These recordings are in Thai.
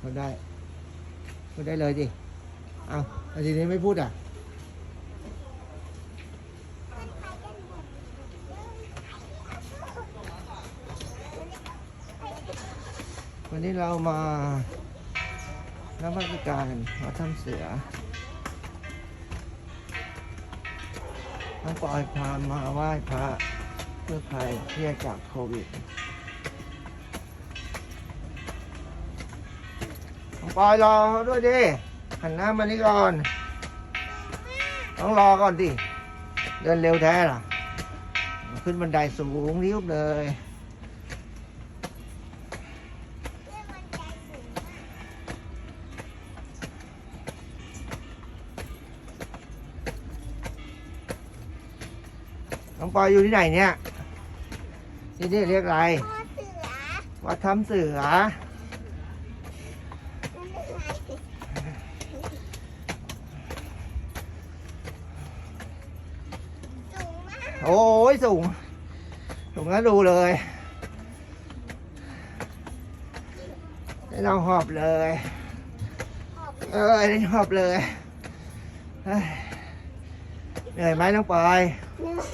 พูดได้ พูดได้เลยดิ เอาแล้วทีนี้ไม่พูดอะ วันนี้เรามารับราชการวัดถ้ำเสือน้องปอยพามาไหว้พระเพื่อภัยเครียดจากโควิด ปอยรอเขาด้วยดิหันหน้ามานี่ก่อน ต้องรอก่อนดิ เดินเร็วแท้ล่ะ ขึ้นบันไดสูงริ้วเลยน้องปอยอยู่ที่ไหนเนี่ย ที่นี่เรียกอะไรพ่อเสือวัดถ้ำเสือ สูงมาก โอ้ยสูง สูงแล้วดูเลยได้เราหอบเลยขอบเออได้หอบเลยเฮ้ยเหนื่อยไหมน้องปอยเหนื่อย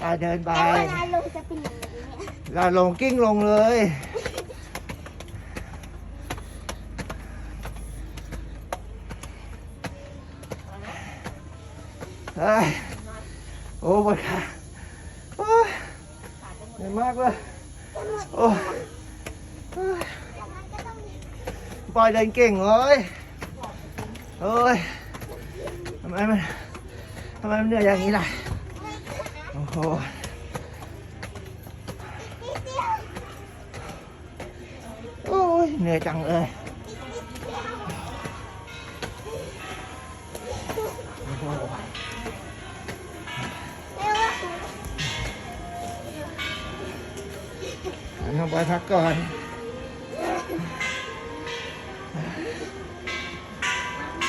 ตาเดินไปแล้วเวลาลงจะเป็นอย่างนี้เนี่ยเราลงกิ้งลงเลย เฮ้ย โอ้ปวดขาโอ้ยเหนื่ อยมากเลยโอ้ยปอยเดินเก่งเลยเฮ้ยทำไมมันทำไมมันเหนื่อยอย่างนี้ล่ะโอ้โหเดียวโอ้ยเหนื่อยจังเลยโอ้โห อันน้องบอยพักก่อน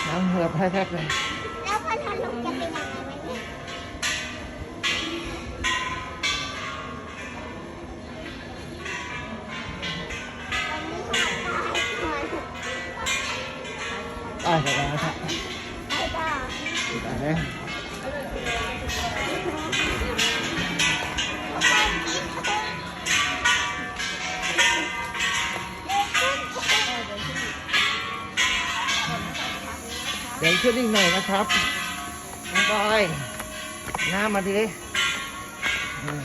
น้ำ ขึ้นอีกหน่อยนะครับน้องบอยหน้ามาดิเออ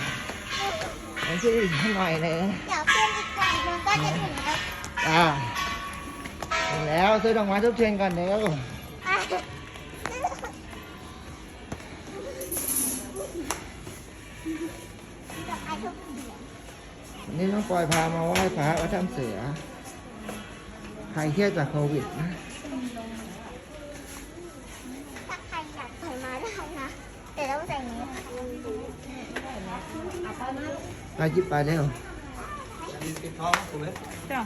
เดี๋ยวขึ้นอีกหน่อยหนึงเดี๋ยวขึ้นอีกหน่อยมันก็จะถึงแล้วอ่าถึงแล้วซื้อดอกไม้ทุบเทียนก่อนเร็วอะดอกไม้ทุกเสียงวันนี้น้องปอยพามาไหว้พระวัดถ้ำเสือใครเครียดจากโควิดนะ ถ้าใครอยากใส่มาได้นะแต่ต้องใส่นี้ค่ะ ไปจิบไปเร็วจ้ะ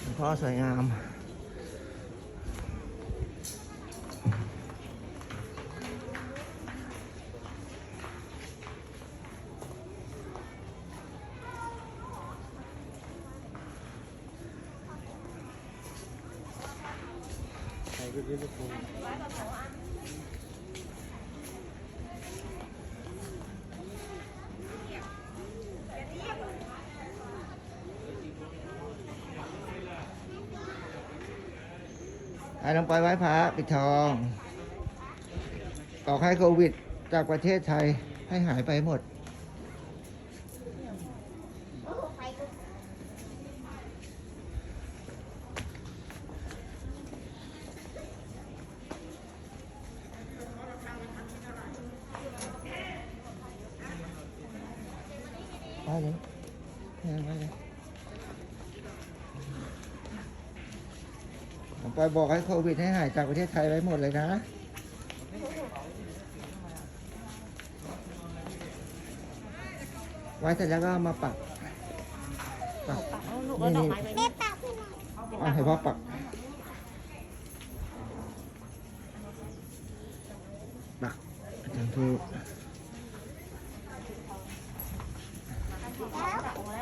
หลวงพ่อสวยงาม ไอ้น้องปอยไหว้พระปิดทองออกให้โควิดจากประเทศไทยให้หายไปหมด โอ้โหไฟลุก ไปเลยไปเลยไปเลยผมไปบอกให้โควิดให้หายจากประเทศไทยไว้หมดเลยนะไว้เสร็จแล้วก็เอามาปักปักเอาลูกเอาดอกไม้ไปแม่ปากพี่หน่อยเอาให้พ่อปักปักทางทู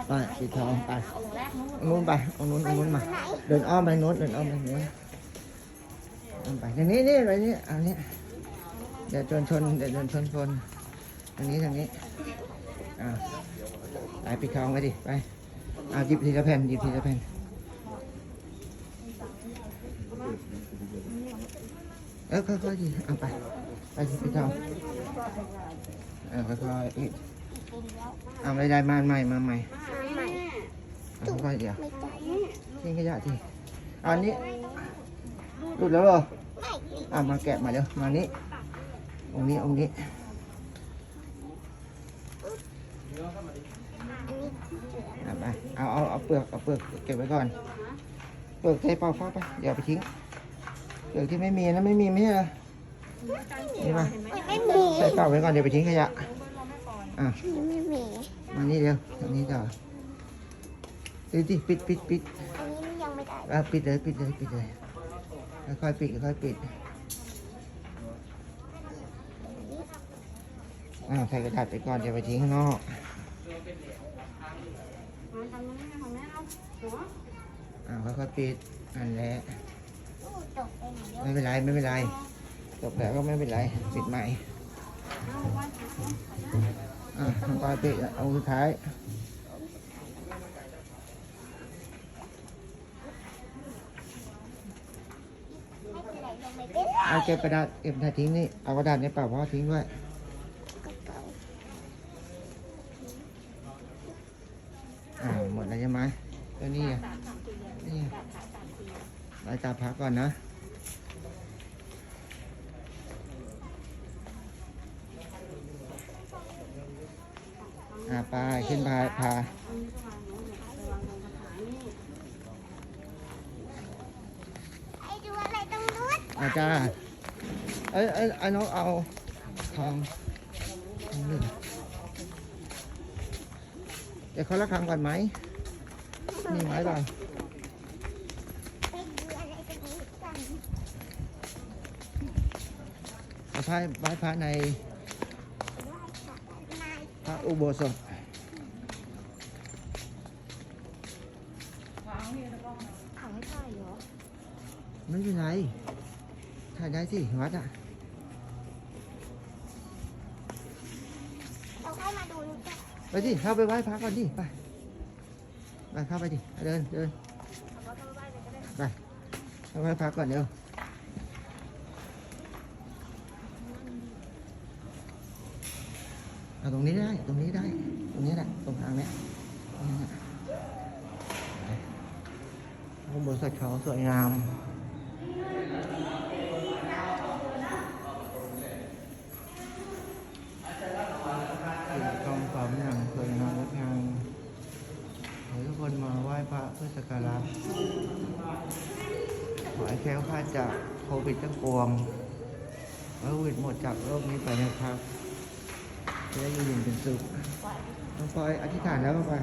ไปสีทองไปอานู้นไปเอานู้นเอานู้นมา เดินอ้อมไปนู้นเดินอ้อมไปนู้นอ้อมไปทางนี้นี่ไปนี่เอาเนี้ยเดี๋ยวชนชนเดี๋ยวชนชนชนทางนี้ทางนี้อ่าไปปิดทองไปดิไปเอาหยิบทีละแผ่นหยิบทีละแผ่นเออค่อยๆดิเอาไปไปสิปิดทองเออค่อยๆอีกเอาไม่ได้มาใหม่มาใหม่ มาใหม่เอาค่อยๆเดี๋ยวไม่ใจทิ้งขยะทีอันนี้หลุดแล้วเหรอไม่ดีอะมาแกะมาเร็วมานี้องค์นี้องค์นี้อันนี้เสืออะไปเอาเอาเอาเปลือกเอาเปลือกเก็บไว้ก่อน เปลือกเทเปล่าฟ้าไปเดี๋ยวเอาไปทิ้ง เปลือกที่ไม่มีนะไม่มีไม่ใช่เหรอนี่มาไม่มีใส่เปล่าไว้ก่อนเดี๋ยวไปทิ้งขยะอะไม่มีมานี่เร็วทางนี้ต่อ ปิดดิปิดปิดปิดอันนี้ยังไม่ได้อะปิดเลยปิดเลยปิดเลยค่อยๆปิดค่อยๆปิดอ่าใส่กระดาษไปก่อนเดี๋ยวไปทิ้งข้างนอกอ่าค่อยๆปิดอันแหละตู้ตกไปไหนเยอะไม่เป็นไรไม่เป็นไรจบแล้วก็ไม่เป็นไรปิดใหม่อ่าทำปลายปิดเอาสุดท้าย ไม่เป็นไรยังไม่ เอาเก็บกระดาษเก็บกระดาษทิ้งนี่เอากระดาษในเปล่าพ่อทิ้งด้วยกระเป๋าอ่าหมดแล้วใช่ไหมแล้วนี่อะนี่รายตาพักก่อนนะอ่าไปขึ้นพาพา ไอ้ดูอะไรตรงนู้น อาจารย์เอ้ยเอ้ยไอ้น้องเอาทองทองหนึ่งเดี๋ยวเขาละครังก่อนไหมมีไหมเปล่าไปดูอะไรตรงนี้กันเอาพระไหว้พระในว่าจะนายพระอุโบสถเขาไม่ถ่ายเหรอไม่เป็นไรถ่ายได้สิวัดอะเราค่อยมาดูนี่กันไปดิเข้าไปไหว้พระก่อนดิไปไปเข้าไปดิเดินเดินไปเข้าไปไหว้พระก่อนเร็วเอาตรงนี้ได้ตรงนี้ได้ ตรงนี้แหละตรงทางเนี้ยตรงนี้แหละไปอุโบสถเขาสวยงาม สิ่งทองสามอย่างสวยงามงดงามขอให้ทุกคนมาไหว้พระเพื่อสักการะ ขอให้แค้วคลาดจากโควิดทั้งปวงโควิดหมดจากโลกนี้ไปนะครับจะได้อยู่เย็นเป็นสุขน้องปอยอธิษฐานแล้วไป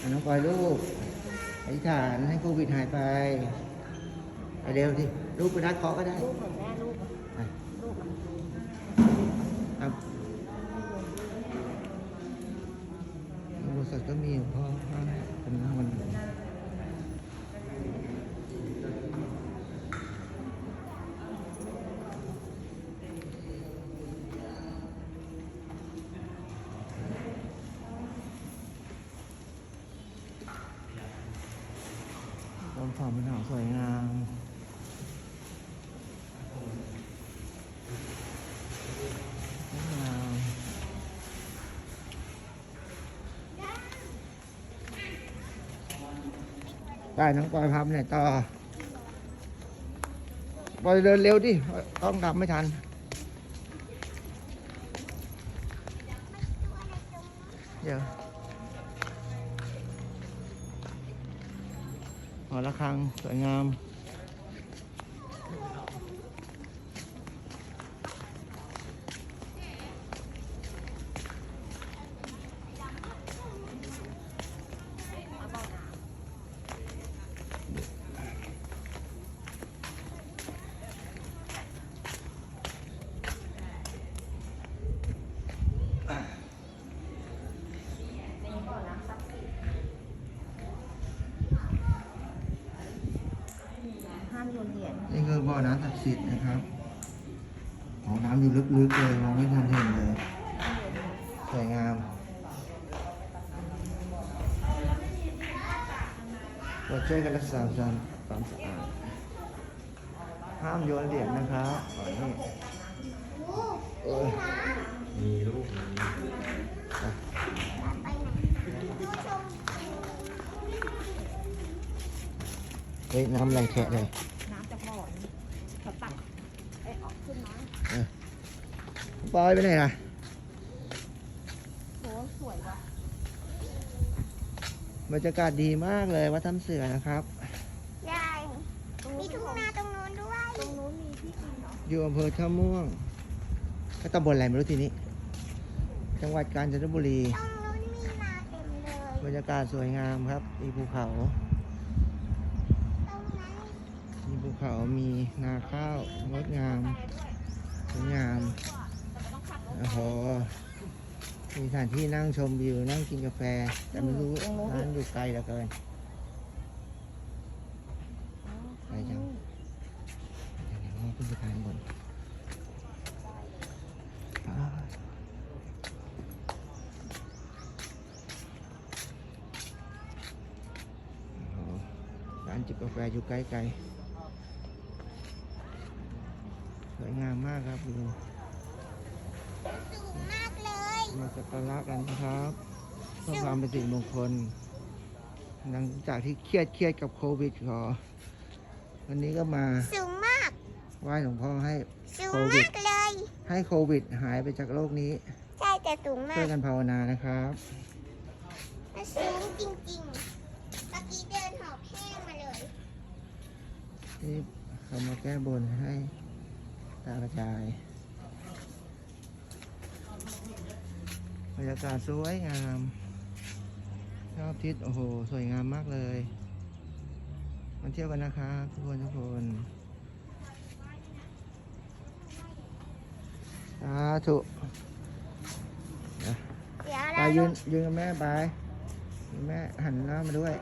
อะน้องปอยลูก ฐานให้โควิดหายไปไปเร็วสิลูกไปรัดเคาะก็ได้ ลูกเหมือนแม่ลูก ไปครับบริษัทก็มีพ่อพ่อเป็นคน ต้นความเป็นหอสวยงสวยงามได้น้องปอยพับไหนต่อปอยเดินเร็วดิต้องทำไม่ทัน หอระฆังสวยงาม นี่คือบ่อน้ำศักดิ์สิทธิ์นะครับ ของน้ำอยู่ลึกๆเลยมองไม่ทันเห็นเลยสวยงามเราช่วยกันรักษาความสะอาดห้ามโยนเหรียญนะครับอ๋อนี่เอ้ยมีลูกไปไหนดูชมเฮ้ยน้ำไหลแฉะเลย น้ำจากบ่อนี่เขาตักไอ้ออกขึ้นมา ปอยไปไหนล่ะโหสวยว่ะบรรยากาศดีมากเลยวัดถ้ำเสือนะครับ ยายมีทุ่งนาตรงนู้นด้วย ตรงนู้นมีที่กินเหรออยู่อำเภอท่าม่วงก็ตำบลอะไรไม่รู้ทีนี้ จังหวัดกาญจนบุรี ตรงนู้นมีนาเต็มเลย บรรยากาศสวยงามครับ มีภูเขา ตรงนั้น มีภูเขา มีนาข้าวงดงามสวยงาม โอ้โหมีสถานที่นั่งชมวิว นั่งกินกาแฟ แต่ไม่รู้ร้านอยู่ไกลเหลือเกิน ไปจังเดี๋ยวเราขึ้นไปทางบนอ่าโอ้โหร้านจิบกาแฟอยู่ใกล้ๆสวยงามมากครับดู สูงมากเลย มาสักการะกันนะครับเพื่อความเป็นสิริมงคล หลังจากที่เครียดเครียดกับโควิดขอวันนี้ก็มาสูงมากไหว้หลวงพ่อให้สูงโควิมาด กเลย ให้โควิดหายไปจากโลกนี้ใช่แต่สูงมาช่วยกกันภาวนานะครับ มันสูงจริงๆเมื่อกี้เดินหอบแห้งมาเลยที่เขามาแก้บนให้ตากระจาย บรรยากาศสวยงามชอบทิศโอ้โห สวยงามมากเลยมาเที่ยวกันนะครับทุกคนทุกคนสาธุเดี๋ยวไปเรายืลนงยืนกับแม่ไปแม่หันหน้ามาด้วย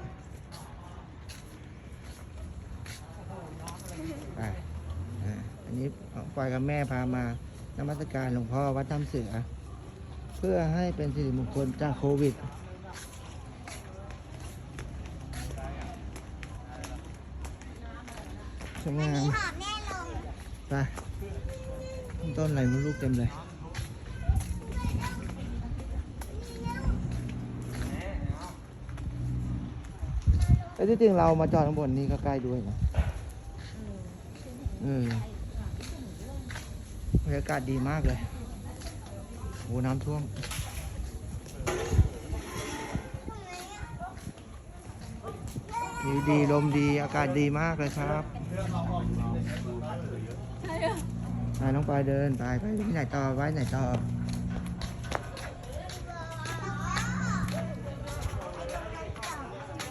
ไปอ่าอันนี้ปล่อยกับแม่พามานมัสการหลวงพ่อวัดถ้ำเสือเพื่อให้เป็นสิริมงคลจากโควิด สวยงามหอบแน่ลงไปต้นอะไรไม่รู้เต็มเลยแต่ที่จริงเรามาจอดข้างบนนี้ก็ใกล้ด้วยนะเออบรรยากาศดีมากเลย โหน้ำท่วม ดีดีลมดีอากาศดีมากเลยครับไปน้องปอยเดินไปไปที่ไหนต่อไว้ไหนต่อ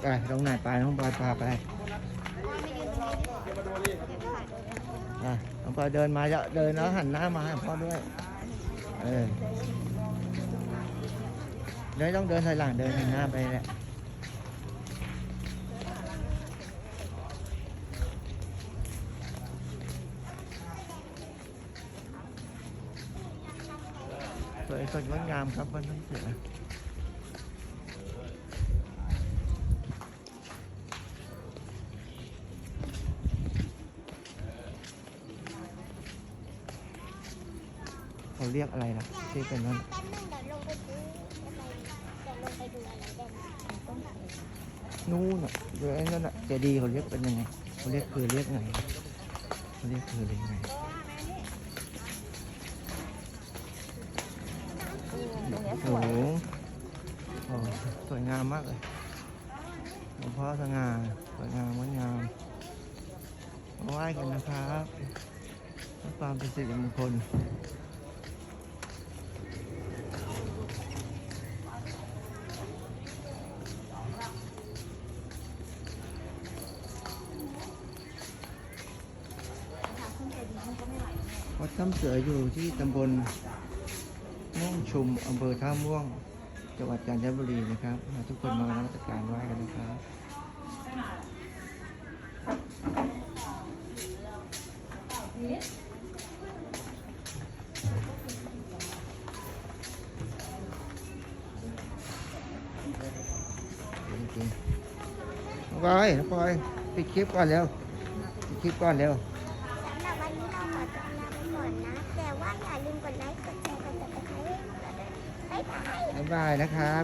ไปตรงไหนไปน้องปอยพาไปไปน้องปอยเดินมาจะเดินแล้วหันหน้ามาให้พ่อด้วย เออเลยต้องเดินถอยหลังเดินหนหน้าไปแหละสวยสดงดงามครับบนน้ำเสือ เขาเรียกอะไรนะที่เป็นนั้นแป๊บนึงเดี๋ยวลงไปดูอะไรเดี๋ยวลงไปดูอะไรได้ไหมนู่นอะเดี๋ยวไอ้นั่นอะเจดีย์เขาเรียกเป็นยังไงเขาเรียกคือเรียกไงเขาเรียกคือเรียกไงโอ้โหสวยงามมากเลยหลวงพ่อสง่าสวยงามงดงามาไหว้กันนะครับเพื่อความเป็นสิริมงคล เสืออยู่ที่ตำบลม่วงชุมอำเภอท่าม่วง จังหวัดกาญจนบุรีนะครับ ทุกคนมารับราชการไหว้กันนะครับปล่อยปล่อยปิดคลิปก่อนแล้วปิดคลิปก่อนแล้วายนะครับ